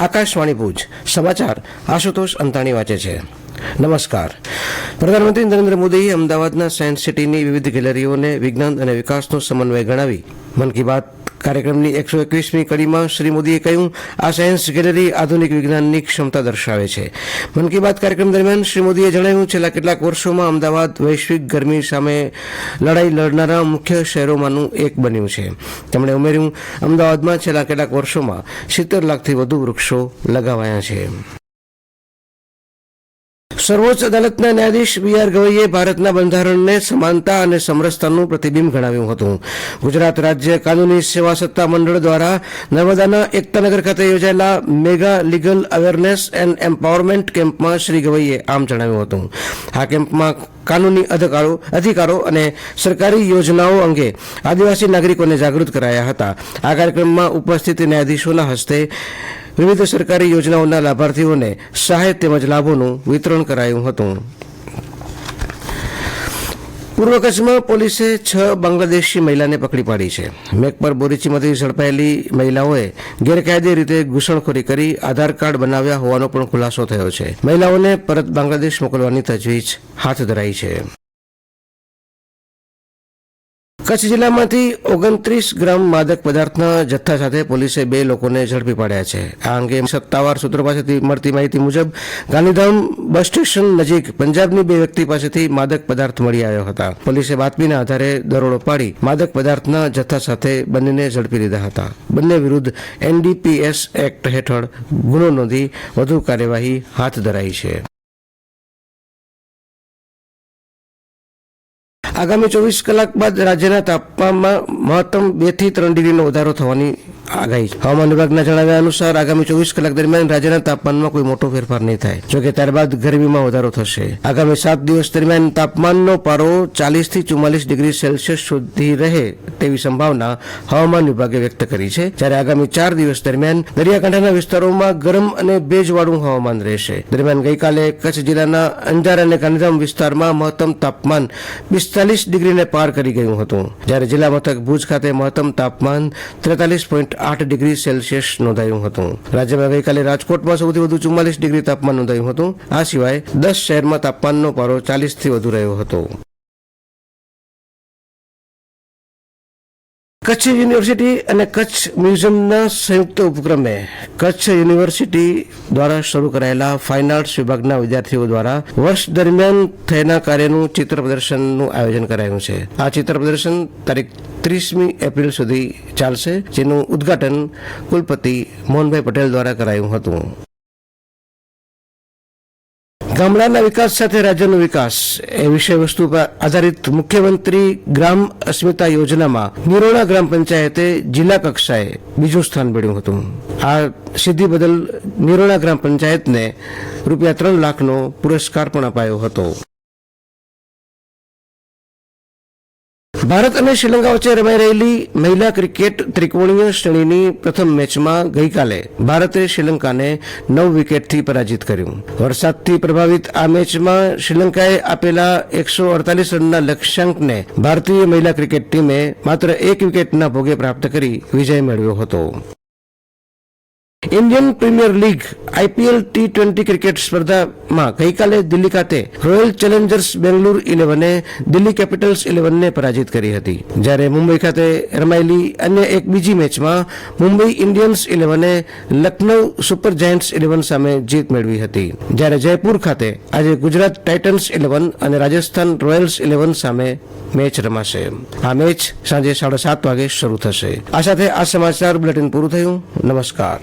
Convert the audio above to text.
આકાશવાણી ભુજ, સમાચાર આશુતોષ અંતાણી વાંચે છે. નમસ્કાર. પ્રધાનમંત્રી નરેન્દ્ર મોદીએ અમદાવાદના સાયન્સ સિટીની વિવિધ ગેલેરીઓને વિજ્ઞાન અને વિકાસનો સમન્વય ગણાવી મન કી બાત કાર્યક્રમની એકસો એકવીસમી કડીમાં શ્રી મોદીએ કહ્યું, આ સાયન્સ ગેલેરી આધુનિક વિજ્ઞાનની ક્ષમતા દર્શાવે છે. મન કી બાત કાર્યક્રમ દરમિયાન શ્રી મોદીએ જણાવ્યું, છેલ્લા કેટલાક વર્ષોમાં અમદાવાદ વૈશ્વિક ગરમી સામે લડાઈ લડનારા મુખ્ય શહેરોમાંનું એક બન્યું છે. તેમણે ઉમેર્યું, અમદાવાદમાં છેલ્લા કેટલાક વર્ષોમાં સિત્તેર લાખથી વધુ વૃક્ષો લગાવાયા છે. સર્વોચ્ચ અદાલતના ન્યાયાધીશ બી આર ગવઈએ ભારતના બંધારણને સમાનતા અને સમરસતાનું પ્રતિબિંબ ગણાવ્યું હતું. ગુજરાત રાજ્ય કાનૂની સેવા સત્તા મંડળ દ્વારા નર્મદાના એકતાનગર ખાતે યોજાયેલા mega legal awareness and empowerment કેમ્પમાં શ્રી ગવઈએ આમ જણાવ્યું હતું. આ કેમ્પમાં કાનૂની અધિકારો અધિકારો અને સરકારી યોજનાઓ અંગે આદિવાસી નાગરિકોને જાગૃત કરાયા હતા. આ કાર્યક્રમમાં ઉપસ્થિત ન્યાયાધીશોના હસ્તે વિવિધ સરકારી યોજનાઓના લાભાર્થીઓને સહાય તેમજ લાભોનું વિતરણ કરાયું હતું. પૂર્વ કચ્છમાં પોલીસે છ બાંગ્લાદેશી મહિલાને પકડી પાડી છે. મેકપર બોરીચીમાંથી ઝડપાયેલી મહિલાઓએ ગેરકાયદે રીતે ઘૂસણખોરી કરી આધાર કાર્ડ બનાવ્યા હોવાનો પણ ખુલાસો થયો છે. મહિલાઓને પરત બાંગ્લાદેશ મોકલવાની તજવીજ હાથ ધરાઈ છે. કચ્છ જિલ્લામાંથી ઓગણત્રીસ ગ્રામ માદક પદાર્થના જથ્થા સાથે પોલીસે બે લોકોને ઝડપી પાડ્યા છે. આ અંગે સત્તાવાર સૂત્રો પાસેથી મળતી માહિતી મુજબ, ગાંધીધામ બસ સ્ટેશન નજીક પંજાબની બે વ્યક્તિ પાસેથી માદક પદાર્થ મળી આવ્યો હતા. પોલીસે બાતમીના આધારે દરોડો પાડી માદક પદાર્થના જથ્થા સાથે બંનેને ઝડપી લીધા હતા. બંને વિરુદ્ધ એનડીપીએસ એક્ટ હેઠળ ગુનો નોંધી વધુ કાર્યવાહી હાથ ધરાઈ છે. આગામી ચોવીસ કલાક બાદ રાજ્યના તાપમાનમાં મહત્તમ બેથી ત્રણ ડિગ્રીનો વધારો થવાની આગાહી હવામાન વિભાગના જણાવ્યા અનુસાર આગામી ચોવીસ કલાક દરમિયાન રાજ્યના તાપમાનમાં કોઈ મોટો ફેરફાર નહીં થાય. જોકે ત્યારબાદ ગરમીમાં વધારો થશે. આગામી સાત દિવસ દરમિયાન તાપમાનનો પારો ચાલીસથી ચુમ્માલીસ ડિગ્રી સેલ્સિયસ સુધી રહે તેવી સંભાવના હવામાન વિભાગે વ્યક્ત કરી છે. જ્યારે આગામી ચાર દિવસ દરમિયાન દરિયાકાંઠાના વિસ્તારોમાં ગરમ અને ભેજવાળું હવામાન રહેશે. દરમિયાન ગઈકાલે કચ્છ જિલ્લાના અંજાર અને ગાંધીધામ વિસ્તારમાં મહત્તમ તાપમાન પિસ્તાલીસ ડિગ્રીને પાર કરી ગયું હતું. જ્યારે જિલ્લા મથક ભુજ ખાતે મહત્તમ તાપમાન ત્રેતાલીસ પોઈન્ટ આઠ ડિગ્રી સેલ્સિયસ નોંધાયું હતું. રાજ્યમાં ગઈકાલે રાજકોટમાં સૌથી વધુ ચુમ્માલીસ ડિગ્રી તાપમાન નોંધાયું હતું. આ સિવાય દસ શહેરમાં તાપમાનનો પારો ચાલીસથી વધુ રહ્યો હતો. કચ્છ યુનિવર્સિટી અને કચ્છ મ્યુઝિયમના સંયુક્ત ઉપક્રમે કચ્છ યુનિવર્સિટી દ્વારા શરૂ કરાયેલા ફાઇન આર્ટ્સ વિભાગના વિદ્યાર્થીઓ દ્વારા વર્ષ દરમિયાન થયેલા કાર્યનું ચિત્ર પ્રદર્શનનું આયોજન કરાયું છે. આ ચિત્ર પ્રદર્શન તારીખ ત્રીસમી એપ્રિલ સુધી ચાલશે, જેનું ઉદ્ઘાટન કુલપતિ મોહનભાઈ પટેલ દ્વારા કરાયું હતું. ગામડાના વિકાસ સાથે રાજ્યનો વિકાસ એ વિષય વસ્તુ પર આધારિત મુખ્યમંત્રી ગ્રામ અસ્મિતા યોજનામાં નિરોણા ગ્રામ પંચાયતે જિલ્લા કક્ષાએ બીજું સ્થાન મેળવ્યું હતું. આ સિદ્ધિ બદલ નિરોણા ગ્રામ પંચાયતને રૂપિયા ત્રણ લાખનો પુરસ્કાર પણ અપાયો હતો. ભારત અને શ્રીલંકા વચ્ચે રમાઈ રહેલી મહિલા ક્રિકેટ ત્રિકોણીય શ્રેણીની પ્રથમ મેચમાં ગઈકાલે ભારતે શ્રીલંકાને નવ વિકેટથી પરાજિત કર્યું. વરસાદથી પ્રભાવિત આ મેચમાં શ્રીલંકાએ આપેલા એકસો અડતાલીસ રનના લક્ષ્યાંકને ભારતીય મહિલા ક્રિકેટ ટીમે માત્ર એક વિકેટના ભોગે પ્રાપ્ત કરી વિજય મેળવ્યો હતો. Indian premier league IPL T twenty cricket સ્પર્ધામાં ગઈકાલે દિલ્હી ખાતે રોયલ ચેલેન્જર્સ બેંગ્લુર ઇલેવને દિલ્હી કેપિટલ્સ ઇલેવનને પરાજિત કરી હતી. જ્યારે મુંબઈ ખાતે રમાયેલી અન્ય એક બીજી મેચમાં મુંબઈ ઇન્ડિયન્સ ઇલેવને લખનૌ સુપર જાયન્ટ્સ ઇલેવન સામે જીત મેળવી હતી. જ્યારે જયપુર ખાતે આજે ગુજરાત ટાઇટન્સ ઇલેવન અને રાજસ્થાન રોયલ્સ ઇલેવન સામે મેચ રમાશે. આ મેચ સાંજે સાડા સાત વાગે શરૂ થશે. આ સાથે આ સમાચાર બુલેટિન પૂરું થયું. નમસ્કાર.